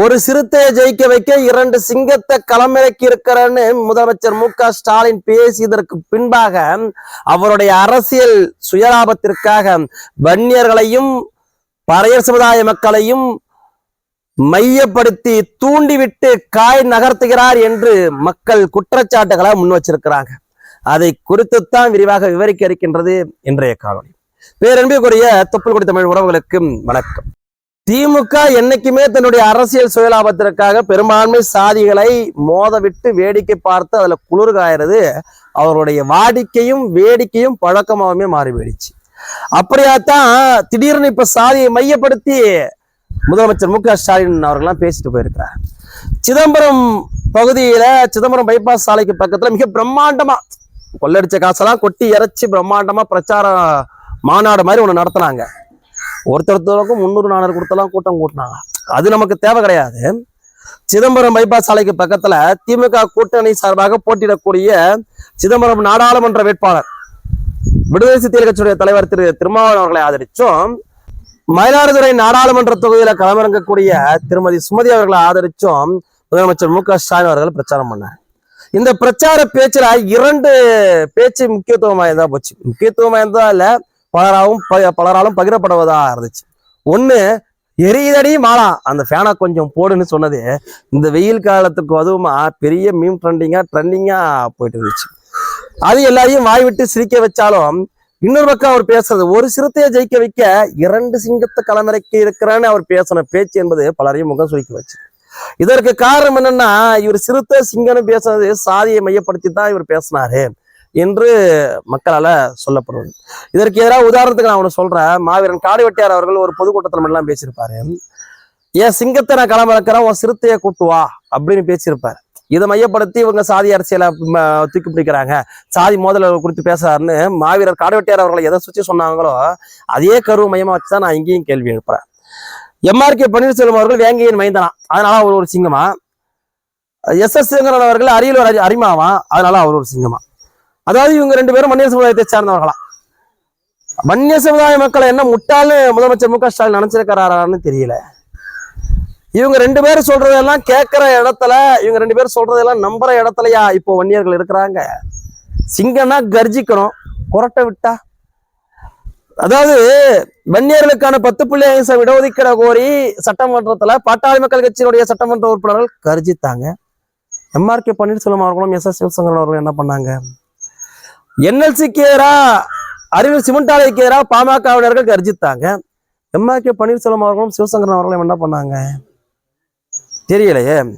ஒரு சிறுத்தையை ஜெயிக்க வைக்க இரண்டு சிங்கத்தை களமிறக்கி இருக்கிறன்னு முதலமைச்சர் மு க ஸ்டாலின் பேசியதற்கு பின்பாக அவருடைய அரசியல் சுயலாபத்திற்காக வன்னியர்களையும் பறையர் சமுதாய மக்களையும் மையப்படுத்தி தூண்டிவிட்டு காய் நகர்த்துகிறார் என்று மக்கள் குற்றச்சாட்டுகளை முன் வச்சிருக்கிறாங்க. அதை குறித்துத்தான் விரிவாக விவரிக்க இருக்கின்றது இன்றைய காணொலி பேரன்பிற்குரிய தொப்புள் கொடி தமிழ் உறவுகளுக்கு வணக்கம். திமுக என்னைக்குமே தன்னுடைய அரசியல் சுயலாபத்திற்காக பெரும்பான்மை சாதிகளை மோதவிட்டு வேடிக்கை பார்த்து அதுல குளிர் காயறது அவருடைய வாடிக்கையும் வேடிக்கையும் பழக்கமாகவுமே மாறி போயிடுச்சு அப்படியாத்தான் திடீர்னு இப்ப சாதியை மையப்படுத்தி முதலமைச்சர் மு க ஸ்டாலின் அவர்கள்லாம் பேசிட்டு போயிருக்கிறார். சிதம்பரம் பகுதியில சிதம்பரம் பைபாஸ் சாலைக்கு பக்கத்துல மிக பிரம்மாண்டமா கொள்ளடிச்ச காசெல்லாம் கொட்டி இறைச்சி பிரம்மாண்டமா பிரச்சார மாநாடு மாதிரி ஒன்று நடத்துனாங்க. ஒருத்தருத்தருக்கும் முந்நூறு நானூறு கொடுத்தலாம் கூட்டம் கூட்டினாங்க. அது நமக்கு தேவை கிடையாது. சிதம்பரம் பைபாஸ் சாலைக்கு பக்கத்துல திமுக கூட்டணி சார்பாக போட்டியிடக்கூடிய சிதம்பரம் நாடாளுமன்ற வேட்பாளர் விடுதலை சிறுத்தைகள் கட்சியுடைய தலைவர் திரு திருமாவளவன் அவர்களை ஆதரிச்சும். மயிலாடுதுறை நாடாளுமன்ற தொகுதியில களமிறங்கக்கூடிய திருமதி சுமதி அவர்களை ஆதரிச்சும். முதலமைச்சர் மு க ஸ்டாலின் அவர்கள் பிரச்சாரம் பண்ணார். இந்த பிரச்சார பேச்சுல இரண்டு பேச்சு முக்கியத்துவம் வாய்ந்தா போச்சு. முக்கியத்துவம் வாய்ந்ததா இல்லை பலராகவும் பலராலும் பகிரப்படுவதாக இருந்துச்சு. ஒன்று எரியுதடி மாலா. அந்த ஃபேனை கொஞ்சம் போடுன்னு சொன்னது இந்த வெயில் காலத்துக்கு அதுவுமா பெரிய மீம் ட்ரெண்டிங்காக ட்ரெண்டிங்காக போயிட்டு இருந்துச்சு. அது எல்லாரையும் வாய் விட்டு சிரிக்க வச்சாலும் இன்னொரு பக்கம் அவர் பேசுறது ஒரு சிறுத்தையை ஜெயிக்க வைக்க இரண்டு சிங்கத்தை களமிறக்கி இருக்கிறான்னு அவர் பேசின பேச்சு என்பது பலரையும் முகம் சுருக்கி வச்சு. இதற்கு காரணம் என்னன்னா இவர் சிறுத்தை சிங்கன்னு பேசுனது சாதியை மையப்படுத்தி தான் இவர் பேசினாரு. என்று மக்களால சொல்லப்படுவது இதற்கு எதிராக உதாரணத்துக்கு நான் ஒன்று சொல்றேன். மாவீரன் காடு வெட்டியார் அவர்கள் ஒரு பொதுக்கூட்டத்தில் எல்லாம் பேசியிருப்பாரு. ஏன் சிங்கத்தை நான் களமிறக்கிறேன் உன் சிறுத்தையை கூட்டு வா அப்படின்னு பேசியிருப்பாரு. இதை மையப்படுத்தி இவங்க சாதி அரசியலை தூக்கி பிடிக்கிறாங்க. சாதி மோதல் குறித்து பேசுறாருன்னு மாவீரர் காடுவெட்டியார் அவர்களை எதை சுற்றி சொன்னாங்களோ அதே கருவு மையமாக வச்சு தான் நான் இங்கேயும் கேள்வி எழுப்புறேன். எம்ஆர்கே பன்னீர்செல்வம் அவர்கள் வேங்கையின் மைந்தனா. அதனால அவர் ஒரு சிங்கமா? எஸ் எஸ் சேங்கரன் அவர்கள் அரியலூர் அரி- அரிமாவா? அதனால அவர் ஒரு சிங்கமா? அதாவது இவங்க ரெண்டு பேரும் மன்னிய சமுதாயத்தை சார்ந்தவர்களா? வன்னிய சமுதாய மக்களை என்ன முட்டாள்னு முதலமைச்சர் மு க ஸ்டாலின் நினைச்சிருக்கிறாரான்னு தெரியல. இவங்க ரெண்டு பேரும் சொல்றதெல்லாம் கேட்கிற இடத்துல இவங்க ரெண்டு பேரும் சொல்றதெல்லாம் நம்புற இடத்துலயா இப்போ வன்னியர்கள் இருக்கிறாங்க? சிங்கம்னா கர்ஜிக்கணும் குரட்டை விட்டா? அதாவது வன்னியர்களுக்கான பத்து புள்ளி ஐந்து இடஒதுக்கீட கோரி சட்டமன்றத்துல பாட்டாளி மக்கள் கட்சியினுடைய சட்டமன்ற உறுப்பினர்கள் கர்ஜித்தாங்க. எம்ஆர்கே பன்னீர்செல்வம் அவர்களும் எஸ் எஸ் சிவசங்கரன் அவர்களும் என்ன பண்ணாங்க? என்எல்சிக்கு எதிராக அறிவியல் சிமெண்ட் ஆலைக்கு எதிராக பாமகவினர்கள் கர்ஜித்தாங்க. எம்ஆர்கே பன்னீர்செல்வம் அவர்களும் சிவசங்கரன் அவர்களும் என்ன பண்ணாங்க? தெரியலையே.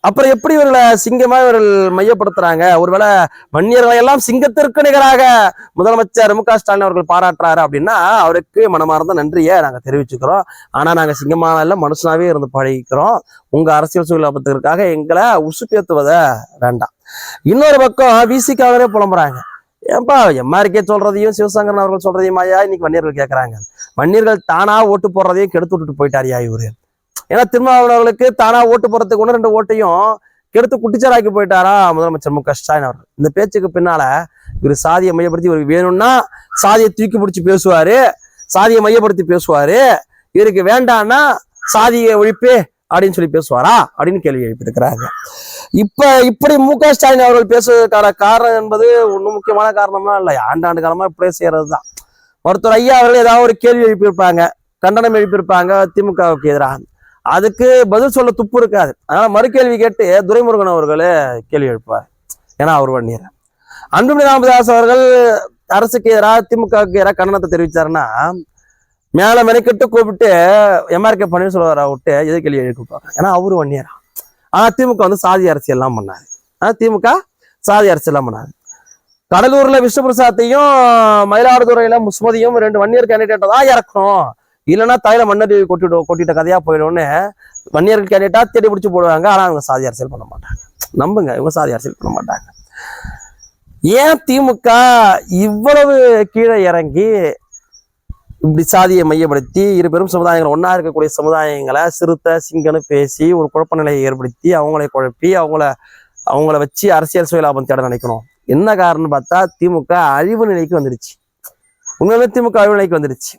அப்புறம் எப்படி இவர்களை சிங்கமா இவர்கள் மையப்படுத்துறாங்க? ஒருவேளை வன்னியர்களை எல்லாம் சிங்கத்திற்கு நிகராக முதலமைச்சர் மு க ஸ்டாலின் அவர்கள் பாராட்டுறாரு அப்படின்னா அவருக்கு மனமார்ந்த நன்றியை நாங்க தெரிவிச்சுக்கிறோம். ஆனா நாங்க சிங்கமான இல்லை மனுஷனாவே இருந்து பழகிக்கிறோம். உங்க அரசியல் சுயலாபத்திற்காக எங்களை உசுப்பேத்துவத வேண்டாம். இன்னொரு பக்கம் விசிக்காகவே புலம்புறாங்க. ஏன்பா எம்ஆர்கே சொல்றதையும் சிவசங்கரன் அவர்கள் சொல்றதையும் ஐயா இன்னைக்கு வன்னியர்கள் கேட்கறாங்க வன்னியர்கள் தானா ஓட்டு போடுறதையும் கெடுத்து விட்டுட்டு போயிட்டாரியா இவரு. ஏன்னா திருமாவளவர்களுக்கு தானா ஓட்டு போறதுக்கு ஒன்று ரெண்டு ஓட்டையும் கெடுத்து குட்டிச்சாராக்கி போயிட்டாரா முதலமைச்சர் மு க ஸ்டாலின் அவர்கள். இந்த பேச்சுக்கு பின்னால இவர் சாதியை மையப்படுத்தி இவருக்கு வேணும்னா சாதியை தூக்கி பிடிச்சி பேசுவாரு சாதியை மையப்படுத்தி பேசுவாரு இவருக்கு வேண்டாம்னா சாதியை ஒழிப்பே அப்படின்னு சொல்லி பேசுவாரா அப்படின்னு கேள்வி எழுப்பியிருக்கிறாங்க. இப்ப இப்படி மு க. ஸ்டாலின் அவர்கள் பேசுவதற்கான காரணம் என்பது ஒன்றும் முக்கியமான காரணமா இல்லை. ஆண்டாண்டு காலமா இப்படியே செய்யறது தான் ஒருத்தர் ஐயா அவர்கள் ஏதாவது ஒரு கேள்வி எழுப்பியிருப்பாங்க கண்டனம் எழுப்பியிருப்பாங்க திமுகவுக்கு எதிராக. அதுக்கு பதில் சொல்ல துப்பு இருக்காது. அதனால மறுகேள்வி கேட்டு துரைமுருகன் அவர்களே கேள்வி எழுப்பார் ஏன்னா அவர் பண்ணிடுற அன்புமணி ராமதாஸ் அவர்கள் அரசுக்கு எதிராக திமுகவுக்கு எதிராக கண்டனத்தை தெரிவிச்சாருன்னா மேல மெனக்கிட்டு கூப்பிட்டு எம்ஆர்கே பன்னீர்செல்வரை விட்டு எது கேள்வி எழுப்பிப்பாங்க ஏன்னா அவரு வன்னியரா? ஆனால் திமுக வந்து சாதி அரசியல் எல்லாம் பண்ணாரு. ஆனா திமுக சாதி அரசியல் எல்லாம் கடலூரில் கடலூர்ல விஷ்ணு பிரசாத்தையும் மயிலாடுதுறையில முஸ்மதியும் ரெண்டு வன்னியர் கேண்டிடேட்டை தான் இறக்கணும். இல்லைன்னா தலையில மண்ணடி கொட்டிட்டு கொட்டிட்ட கதையா போயிடும்னு வன்னியர்கள் கேண்டிடேட்டா தேடி பிடிச்சி போடுவாங்க. ஆனா அவங்க சாதி அரசியல் பண்ண மாட்டாங்க. நம்புங்க இவங்க சாதி அரசியல் பண்ண மாட்டாங்க. ஏன் திமுக இவ்வளவு கீழே இறங்கி இப்படி சாதியை மையப்படுத்தி இரு பெரும் சமுதாயங்கள் ஒன்றா இருக்கக்கூடிய சமுதாயங்களை சிறுத்தை சிங்கன்னு பேசி ஒரு குழப்ப நிலையை ஏற்படுத்தி அவங்களை குழப்பி அவங்கள அவங்கள வச்சு அரசியல் சுயலாபம் தேட நினைக்கணும். என்ன காரணம்னு பார்த்தா திமுக அழிவு நிலைக்கு வந்துருச்சு உண்மையிலே திமுக அழிவு நிலைக்கு வந்துருச்சு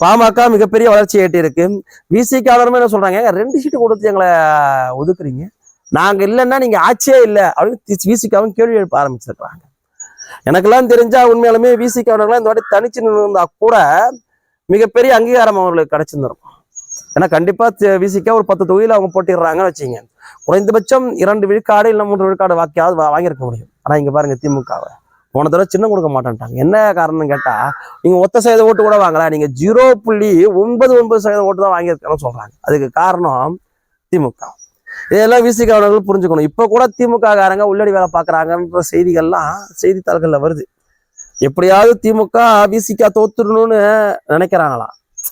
பாமக மிகப்பெரிய வளர்ச்சி ஏற்றிருக்கு இருக்கு விசிக்கு என்ன சொல்றாங்க? ரெண்டு சீட்டு கொடுத்து எங்களை ஒதுக்குறீங்க. நாங்க இல்லைன்னா நீங்க ஆட்சியே இல்லை. அப்படின்னு விசிக்காவும் கேள்வி எழுப்ப ஆரம்பிச்சிருக்கிறாங்க. எனக்கெல்லாம் தெரிஞ்சா உண்மையாலுமே விசிக்காவர்கள்லாம் இந்த வாட்டி தனிச்சு நின்றுருந்தா கூட மிகப்பெரிய அங்கீகாரம் அவர்களுக்கு கிடைச்சிருந்துடும் ஏன்னா கண்டிப்பா விசிக்கா ஒரு பத்து தொகுதியில் அவங்க போட்டிடுறாங்கன்னு வச்சுங்க குறைந்தபட்சம் இரண்டு விழுக்காடு இல்லை மூன்று விழுக்காடு வாக்கியாவது வா- வாங்கியிருக்க முடியும். ஆனா இங்க பாருங்க திமுகவை. போன தடவை சின்ன கொடுக்க மாட்டேன்ட்டாங்க. என்ன காரணம்னு கேட்டா நீங்க ஒத்த சதவீத ஓட்டு கூட வாங்கலாம் நீங்க ஜீரோ புள்ளி ஒன்பது ஒன்பது சதவீத ஓட்டு தான் வாங்கியிருக்கணும்னு சொல்றாங்க. அதுக்கு காரணம் திமுக. இதெல்லாம் விசிக புரிஞ்சுக்கணும். இப்ப கூட திமுக காரங்க உள்ளடி வேலை பாக்குறாங்கன்ற செய்திகள்லாம் செய்தித்தாள்கள்ல வருது. எப்படியாவது திமுக விசிக தோத்துடணும்னு நினைக்கிறாங்களா?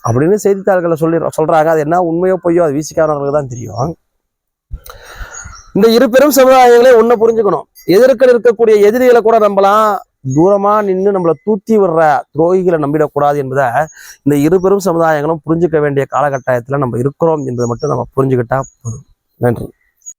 அப்படின்னு செய்தித்தாள்களை சொல்லி சொல்றாங்க. அது என்ன உண்மையோ பொய்யோ அது விசிகாரர்களுக்கு தான் தெரியும். இந்த இரு பெரும் சமுதாயங்களே ஒண்ணு புரிஞ்சுக்கணும். எதிர்க்க இருக்கக்கூடிய எதிரிகளை கூட நம்பலாம். தூரமா நின்று நம்மளை தூத்தி விடுற துரோகிகளை நம்பிடக்கூடாது என்பதை இந்த இரு பெரும் சமுதாயங்களும் புரிஞ்சுக்க வேண்டிய காலகட்டாயத்தில் நம்ம இருக்கிறோம் என்பதை மட்டும் நம்ம புரிஞ்சுக்கிட்டா போதும். நன்றி.